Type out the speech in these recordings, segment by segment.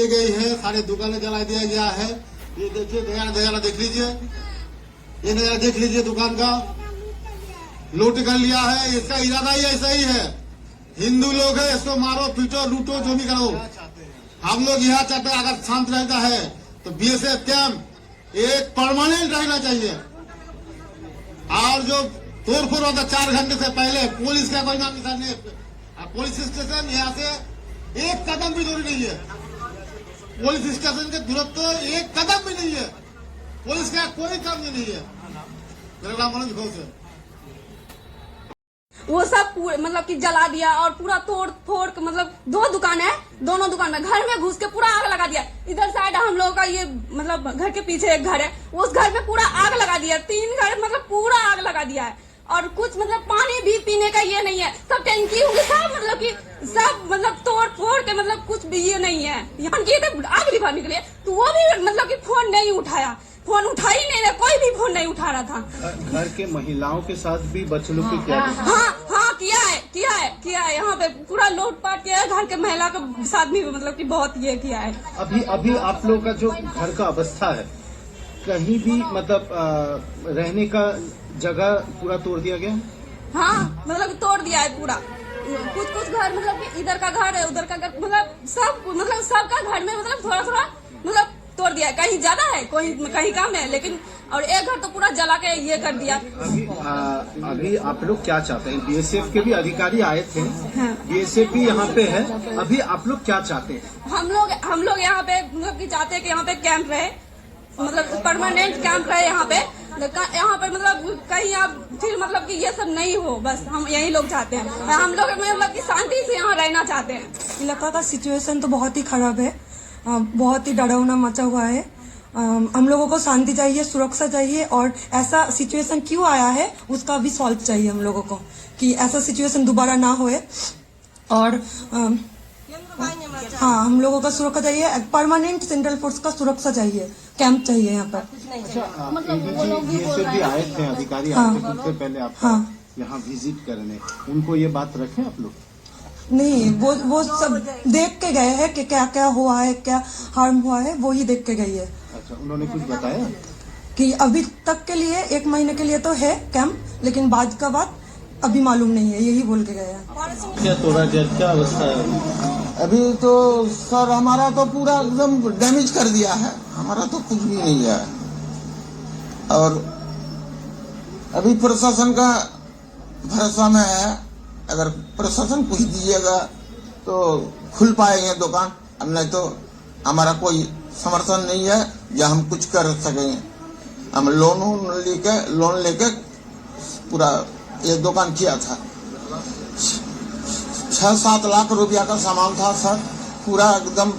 दी गई है, सारे दुकानें जला दिया गया है। ये देखिए, नया नज़ारा देख लीजिए। ये नज़ारा देख लीजिए दुकान का। लूट कर लिया है, इसका इरादा ही ऐसा ही। है हिंदू लोग है, इसको मारो, पीटो, लूटो, जो भी करो। हम लोग यहाँ चाहते अगर शांत रहता है तो बीएसएफ कैंप एक परमानेंट रहना चाहिए। और जो तोड़फोड़ होता चार घंटे से पहले पुलिस का कोई नाम निशान नहीं पुलिस स्टेशन यहाँ से एक कदम भी दूरी नहीं है। पुलिस स्टेशन के दूरत्व तो एक कदम भी नहीं है। पुलिस का कोई काम नहीं है। मेरा मनोज घोष है वो सब मतलब कि जला दिया और पूरा तोड़, फोड़ मतलब दो दुकान है, दोनों दुकान में घर में घुस के पूरा आग लगा दिया। इधर साइड हम लोगों का ये मतलब घर के पीछे एक घर है, उस घर में पूरा आग लगा दिया। तीन घर मतलब पूरा आग लगा दिया है। और कुछ मतलब पानी भी पीने का ये नहीं है। सब टंकी होंगी सब मतलब कि सब मतलब तोड़ फोड़ के मतलब कुछ भी ये नहीं है। यहाँ की थे आग के लिए। तो वो भी मतलब कि फ़ोन नहीं उठाया। फ़ोन उठा ही नहीं रहा कोई भी फ़ोन नहीं उठा रहा था। घर के महिलाओं के साथ भी बच्चों लोग की क्या हाँ हाँ किया है किया है किया है। यहाँ पे पूरा लूटपाट किया है घर के महिला के साथ भी मतलब कि बहुत ये किया है। अभी अभी आप लोग का जो घर का अवस्था है कहीं भी मतलब रहने का जगह पूरा तोड़ दिया गया? हाँ मतलब तोड़ दिया है पूरा। कुछ कुछ घर मतलब कि इधर का घर है उधर का घर मतलब सब मतलब सबका घर में मतलब थोड़ा थोड़ा मतलब तोड़ दिया है। कहीं ज़्यादा है कोई कहीं कम है लेकिन और एक घर तो पूरा जला के ये कर दिया। अभी अ, अभी आप लोग क्या चाहते हैं? बीएसएफ के भी अधिकारी आए थे। हाँ। बीएसएफ भी यहाँ पे है। अभी आप लोग क्या चाहते हैं? हम लोग हम लोग यहाँ पे मतलब कि चाहते हैं कि यहाँ पे कैंप रहे। मतलब परमानेंट कैंप रहे यहाँ पे। यहाँ पर मतलब कहीं आप फिर मतलब कि ये सब नहीं हो, बस हम यही लोग चाहते हैं। हम लोग मतलब कि शांति से यहाँ रहना चाहते हैं। इलाका का सिचुएशन तो बहुत ही खराब है। बहुत ही डरावना मचा हुआ है। हम लोगों को शांति चाहिए, सुरक्षा चाहिए, और ऐसा सिचुएशन क्यों आया है, उसका भी सॉल्व चाहिए हम लोगों को, कि ऐसा सिचुएशन दोबारा ना होए। और हाँ हम लोगों का सुरक्षा चाहिए। परमानेंट सेंट्रल फोर्स का सुरक्षा चाहिए। कैंप चाहिए यहाँ पर। भी आए थे अधिकारी हाँ। आए थे कुछ देर पहले आप हाँ। यहाँ विज़िट करने। उनको ये बात रखें आप लोग? नहीं वो वो सब देख के गए हैं कि क्या क्या हुआ है क्या हार्म हुआ है वो ही देख के गई है। अच्छा उन्होंने कुछ बताया? कि अभी तक के लिए एक महीने के लिए तो है कैंप लेकिन बाद का बात अभी मालूम नहीं है यही बोल के गए हैं। क्या तोड़ा क्या अवस्था है? अभी तो सर, हमारा तो पूरा एकदम डैमेज कर दिया है। हमारा तो कुछ भी नहीं है। और अभी प्रशासन का भरोसा में है। अगर प्रशासन कुछ दीजिएगा तो खुल पाएँगे दुकान। अब नहीं तो हमारा कोई समर्थन नहीं है, या हम कुछ कर सकेंगे हम लोन लेके लोन लेके पूरा ये दुकान किया था। छह सात लाख रुपया का सामान था सर पूरा एकदम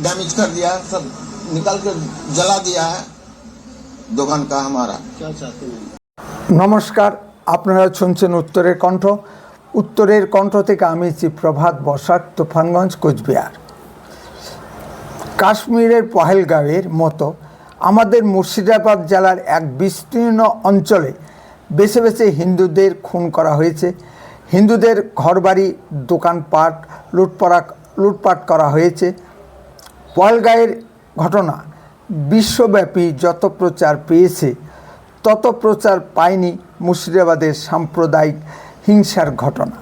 डैमेज कर दिया है सब निकल के जला दिया है दुकान का हमारा क्या चाहते हैं নমস্কার আপনারা শুনছেন উত্তরের কণ্ঠ উত্তরের কণ্ঠ থেকে আমি প্রভাত বসাক তুফানগঞ্জ কোচবিহার কাশ্মীরের পহেলগাঁওয়ের মতো আমাদের মুর্শিদাবাদ জেলার এক বিস্তীর্ণ অঞ্চলে বেছে বেছে হিন্দুদের খুন করা হয়েছে হিন্দুদের ঘরবাড়ি, দোকানপাট, লুটপাট লুটপাট করা হয়েছে। পয়েলগাঁয়ের ঘটনা, বিশ্বব্যাপী যত প্রচার পেয়েছে, তত প্রচার পায়নি মুর্শিদাবাদের সাম্প্রদায়িক হিংসার ঘটনা।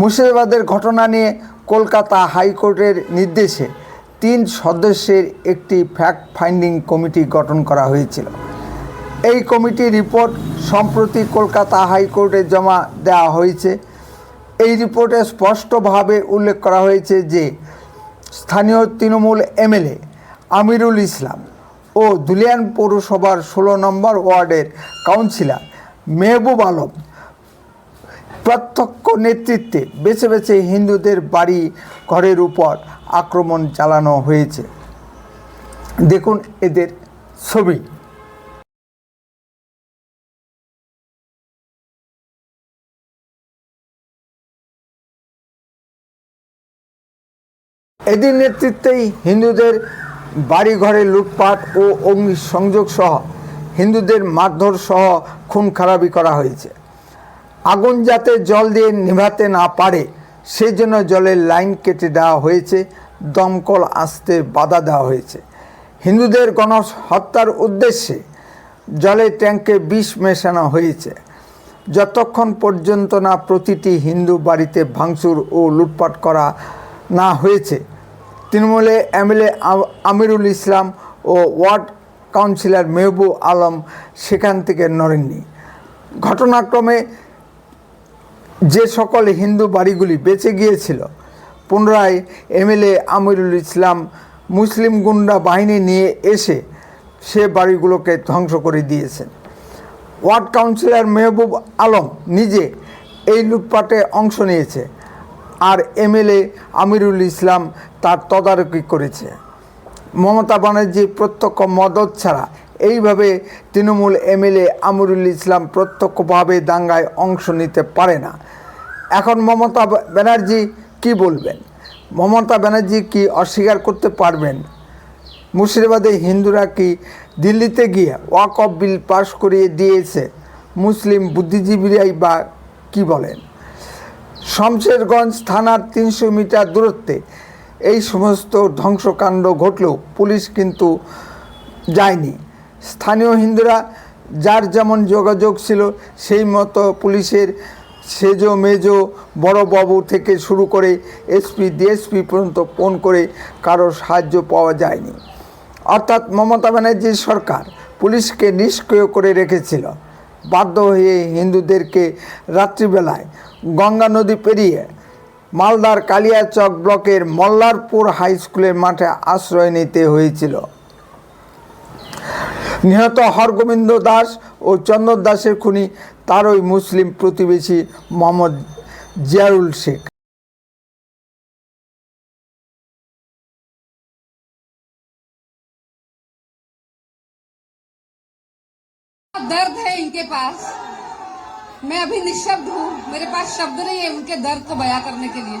মুর্শিদাবাদের ঘটনা নিয়ে কলকাতা হাইকোর্টের নির্দেশে তিন সদস্যের একটি ফ্যাক্ট ফাইন্ডিং কমিটি গঠন করা হয়েছিল। এই কমিটির রিপোর্ট সম্প্রতি কলকাতা হাইকোর্টে জমা দেওয়া হয়েছে। এই রিপোর্টে স্পষ্টভাবে উল্লেখ করা হয়েছে যে, স্থানীয় তৃণমূল এমএলএ আমিরুল ইসলাম ও দুলিয়ান পৌরসভার ষোলো নম্বর ওয়ার্ডের কাউন্সিলর মেহবুব আলম প্রত্যক্ষ নেতৃত্বে বেছে বেছে হিন্দুদের বাড়ি ঘরের উপর আক্রমণ চালানো হয়েছে। দেখুন এদের ছবি। এদের নেতৃত্বেই হিন্দুদের বাড়িঘরে লুটপাট ও অগ্নিসংযোগ সহ হিন্দুদের মারধর সহ খুন খারাপি করা হয়েছে। আগুন যাতে জল দিয়ে নিভাতে না পারে সেই জন্য জলের লাইন কেটে দেওয়া হয়েছে, দমকল আসতে বাধা দেওয়া হয়েছে। হিন্দুদের গণহত্যার উদ্দেশ্যে জলে ট্যাঙ্কে বিষ মেশানো হয়েছে। যতক্ষণ পর্যন্ত না প্রতিটি হিন্দু বাড়িতে ভাঙচুর ও লুটপাট করা না হয়েছে তৃণমূলে এমএলএ আমিরুল ইসলাম ও ওয়ার্ড কাউন্সিলর মেহবু আলম সেখান থেকে নড়েননি। ঘটনাক্রমে যে সকল হিন্দু বাড়িগুলি বেঁচে গিয়েছিল, পুনরায় এমএলএ আমিরুল ইসলাম মুসলিম গুন্ডা বাহিনী নিয়ে এসে সে বাড়িগুলোকে ধ্বংস করে দিয়েছেন। ওয়ার্ড কাউন্সিলর মেহবুব আলম নিজে এই লুটপাটে অংশ নিয়েছে। আর এমএলএ আমিরুল ইসলাম তার তদারকি করেছে। মমতা ব্যানার্জি প্রত্যক্ষ মদত ছাড়া এইভাবে তৃণমূল এমএলএ আমিরুল ইসলাম প্রত্যক্ষভাবে দাঙ্গায় অংশ নিতে পারে না। এখন মমতা ব্যানার্জি কি বলবেন? মমতা ব্যানার্জি কি অস্বীকার করতে পারবেন? মুর্শিদাবাদে হিন্দুরা কি দিল্লিতে গিয়ে ওয়াক অফ বিল পাশ করিয়ে দিয়েছে? মুসলিম বুদ্ধিজীবীরাই বা কি বলেন? শমশেরগঞ্জ থানার তিনশো মিটার দূরত্বে এই সমস্ত ধ্বংসকাণ্ড ঘটলেও পুলিশ কিন্তু যায়নি। স্থানীয় হিন্দুরা যার যেমন যোগাযোগ ছিল, সেই মতো পুলিশের সেজো মেজো বড়বাবু থেকে শুরু করে এসপি, ডিএসপি পর্যন্ত ফোন করে কারও সাহায্য পাওয়া যায়নি। অর্থাৎ মমতা ব্যানার্জির সরকার পুলিশকে নিষ্ক্রিয় করে রেখেছিল। বাধ্য হয়ে হিন্দুদেরকে রাত্রিবেলায় গঙ্গা নদী পেরিয়ে মালদার কালিয়াচক ব্লকের মল্লারপুর হাই স্কুলের মাঠে আশ্রয় নিতে হয়েছিল নিহত হরগোবিন্দ দাস ও চন্দন দাসের খুনি তারই মুসলিম প্রতিবেশী মোহাম্মদ জিয়ারুল শেখ दर्द है इनके पास मैं अभी निःशब्द हूँ। मेरे पास शब्द नहीं है, उनके दर्द को बयां करने के लिए।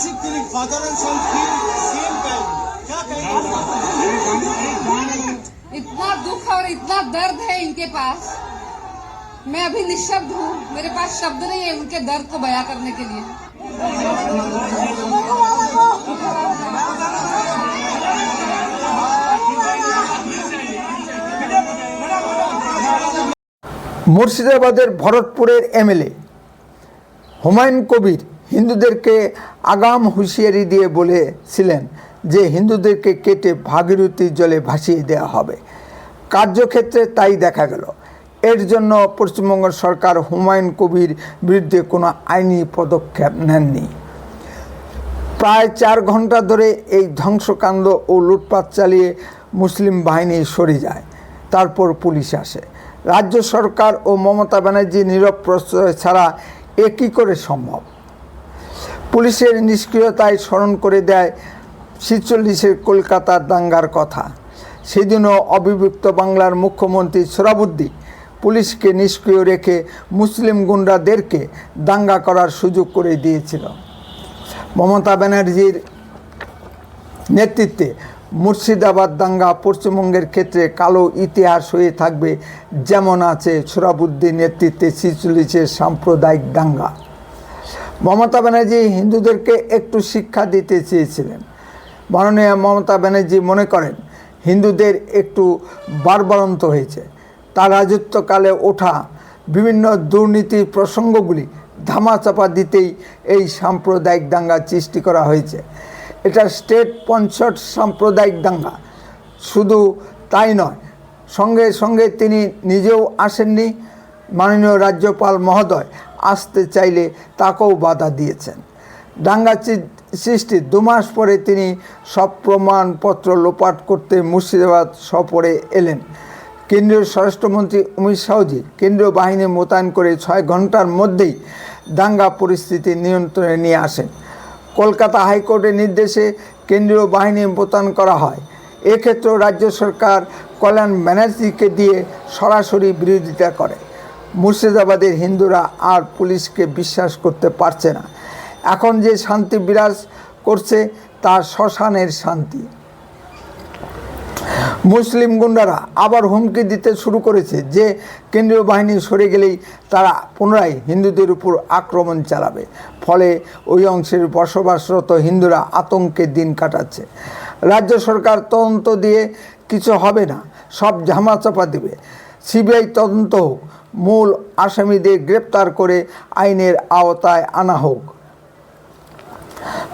Basic feeling, father and son feel same time. क्या कहेंगे इतना दुख और इतना दर्द है इनके पास मैं अभी निशब्द हूँ मेरे पास शब्द नहीं है उनके दर्द को बयां करने के लिए মুর্শিদাবাদের ভরতপুরের এমএলএ হুমায়ুন কবির হিন্দুদেরকে আগাম হুঁশিয়ারি দিয়ে বলেছিলেন যে হিন্দুদেরকে কেটে ভাগীরথী জলে ভাসিয়ে দেওয়া হবে। কার্যক্ষেত্রে তাই দেখা গেল। এর জন্য পশ্চিমবঙ্গ সরকার হুমায়ুন কবির বিরুদ্ধে কোনো আইনি পদক্ষেপ নেননি। প্রায় চার ঘণ্টা ধরে এই ধ্বংসকাণ্ড ও লুটপাট চালিয়ে মুসলিম বাহিনী সরে যায়। তারপর পুলিশ আসে। রাজ্য সরকার ও মমতা ব্যানার্জি নীরব প্রশ্রয় ছাড়া এ কী করে সম্ভব? পুলিশের নিষ্ক্রিয়তায় স্মরণ করে দেয় ছিচল্লিশের কলকাতার দাঙ্গার কথা। সেদিনও অবিভক্ত বাংলার মুখ্যমন্ত্রী সোরাবুদ্দি পুলিশকে নিষ্ক্রিয় রেখে মুসলিম গুন্ডাদেরকে দাঙ্গা করার সুযোগ করে দিয়েছিল। মমতা ব্যানার্জির নেতৃত্বে মুর্শিদাবাদ দাঙ্গা পশ্চিমবঙ্গের ক্ষেত্রে কালো ইতিহাস হয়ে থাকবে যেমন আছে সোরাবুদ্দিন নেতৃত্বে ছিচল্লিশের সাম্প্রদায়িক দাঙ্গা। মমতা ব্যানার্জি হিন্দুদেরকে একটু শিক্ষা দিতে চেয়েছিলেন। মাননীয় মমতা ব্যানার্জি মনে করেন, হিন্দুদের একটু বারবারন্ত হয়েছে। তার রাজত্বকালে ওঠা বিভিন্ন দুর্নীতি প্রসঙ্গগুলি ধামাচাপা দিতেই এই সাম্প্রদায়িক দাঙ্গা সৃষ্টি করা হয়েছে। এটা স্টেট পঞ্চট সাম্প্রদায়িক দাঙ্গা। শুধু তাই নয়, সঙ্গে সঙ্গে তিনি নিজেও আসেননি। মাননীয় রাজ্যপাল মহোদয় আসতে চাইলে তাকেও বাধা দিয়েছেন। দাঙ্গা সৃষ্টির দু মাস পরে তিনি সব প্রমাণপত্র লোপাট করতে মুর্শিদাবাদ সফরে এলেন। কেন্দ্রীয় স্বরাষ্ট্রমন্ত্রী অমিত শাহজি কেন্দ্রীয় বাহিনী মোতায়েন করে ছয় ঘণ্টার মধ্যেই দাঙ্গা পরিস্থিতি নিয়ন্ত্রণে নিয়ে আসেন। কলকাতা হাইকোর্টের নির্দেশে কেন্দ্রীয় বাহিনী মোতায়েন করা হয়। এক্ষেত্রেও রাজ্য সরকার কল্যাণ ব্যানার্জিকে দিয়ে সরাসরি বিরোধিতা করে। মুর্শিদাবাদের হিন্দুরা আর পুলিশকে বিশ্বাস করতে পারছে না। এখন যে শান্তি বিরাজ করছে, তা শ্মশানের শান্তি। মুসলিম গুন্ডারা আবার হুমকি দিতে শুরু করেছে যে, কেন্দ্রীয় বাহিনী সরে গেলেই তারা পুনরায় হিন্দুদের উপর আক্রমণ চালাবে। ফলে ওই অংশের বসবাসরত হিন্দুরা আতঙ্কে দিন কাটাচ্ছে। রাজ্য সরকার তদন্ত দিয়ে কিছু হবে না, সব ঝামাচাপা দেবে। সিবিআই তদন্ত হোক মূল আসামিদের গ্রেপ্তার করে আইনের আওতায় আনা হোক।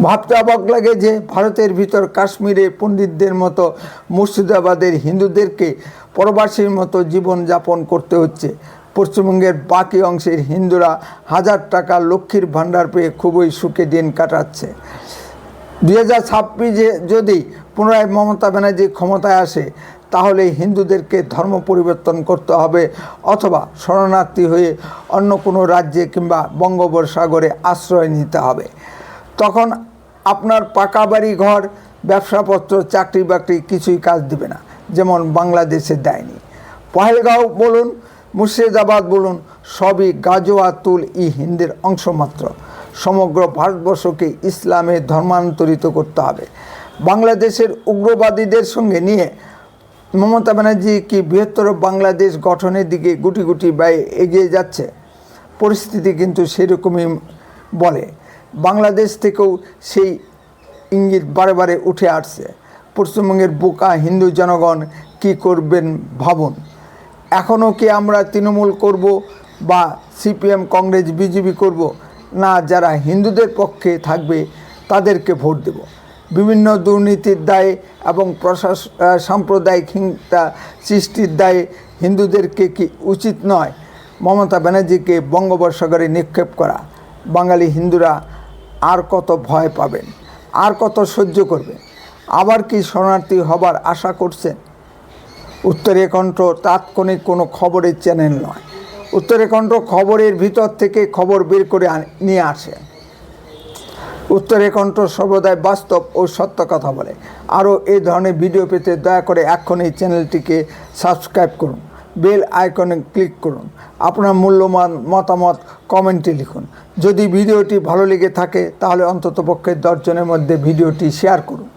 ভাবতে অবাক লাগে যে ভারতের ভিতর কাশ্মীরে পণ্ডিতদের মতো মুর্শিদাবাদের হিন্দুদেরকে পরবাসীর মতো জীবন যাপন করতে হচ্ছে। পশ্চিমবঙ্গের বাকি অংশের হিন্দুরা হাজার টাকা লক্ষ্মীর ভাণ্ডার পেয়ে খুবই সুখে দিন কাটাচ্ছে। দুই হাজার ছাব্বিশে যদি পুনরায় মমতা ব্যানার্জি ক্ষমতায় আসে তাহলে হিন্দুদেরকে ধর্ম পরিবর্তন করতে হবে অথবা শরণার্থী হয়ে অন্য কোনো রাজ্যে কিংবা বঙ্গোপসাগরে আশ্রয় নিতে হবে। তখন আপনার পাকা বাড়ি ঘর, ব্যবসাপত্র, চাকরি বাকরি কিছুই কাজ দিবে না, যেমন বাংলাদেশে দেয়নি পহেলগাঁও বলুন, মুর্শিদাবাদ বলুন, সবই গাজোয়া, তুল ই হিন্দের অংশ মাত্র। সমগ্র ভারতবর্ষকে ইসলামে ধর্মান্তরিত করতে হবে। বাংলাদেশের উগ্রবাদীদের সঙ্গে নিয়ে মমতা ব্যানার্জি কি বৃহত্তর বাংলাদেশ গঠনের দিকে গুটি গুটি ব্যয় এগিয়ে যাচ্ছে? পরিস্থিতি কিন্তু সেরকমই বলে। বাংলাদেশ থেকেও সেই ইঙ্গিত বারে বারে উঠে আসছে। পশ্চিমবঙ্গের বোকা হিন্দু জনগণ কি করবেন ভাবুন। এখনও কি আমরা তৃণমূল করব বা সিপিএম, কংগ্রেস, বিজেপি করব? না, যারা হিন্দুদের পক্ষে থাকবে তাদেরকে ভোট দেব। বিভিন্ন দুর্নীতির দায়ে এবং প্রশাস সাম্প্রদায়িক হিংসা সৃষ্টির দায়ে হিন্দুদেরকে কি উচিত নয়? মমতা ব্যানার্জিকে বঙ্গোপসাগরে নিক্ষেপ করা। বাঙালি হিন্দুরা আর কত ভয় পাবেন? আর কত সহ্য করবেন? আবার কি শরণার্থী হবার আশা করছেন? উত্তরে কণ্ঠ তাৎক্ষণিক কোনো খবরের চ্যানেল নয়। উত্তরে কণ্ঠ খবরের ভিতর থেকে খবর বের করে নিয়ে আসে উত্তরে কণ্ঠ সর্বদাই বাস্তব ও সত্য কথা বলে। আরও এই ধরনের ভিডিও পেতে দয়া করে এখন এই চ্যানেলটিকে সাবস্ক্রাইব করুন, বেল আইকনে ক্লিক করুন, আপনার মূল্যবান মতামত কমেন্টে লিখুন। যদি ভিডিওটি ভালো লেগে থাকে, তাহলে অন্ততপক্ষে দশজনের মধ্যে ভিডিওটি শেয়ার করুন।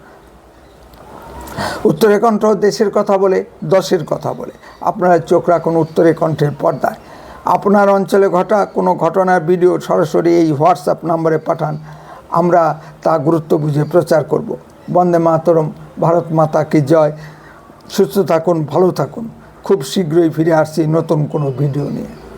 উত্তরে কণ্ঠ দেশের কথা বলে, দশের কথা বলে। আপনারা চোখ রাখুন উত্তরে কণ্ঠের পর্দায়। আপনার অঞ্চলে ঘটা কোনো ঘটনার ভিডিও সরাসরি এই হোয়াটসঅ্যাপ নম্বরে পাঠান। আমরা তা গুরুত্ব বুঝে প্রচার করব। বন্দে মাতরম, ভারত মাতা কি জয়। সুস্থ থাকুন, ভালো থাকুন। খুব শীঘ্রই ফিরে আসছি নতুন কোনো ভিডিও নিয়ে।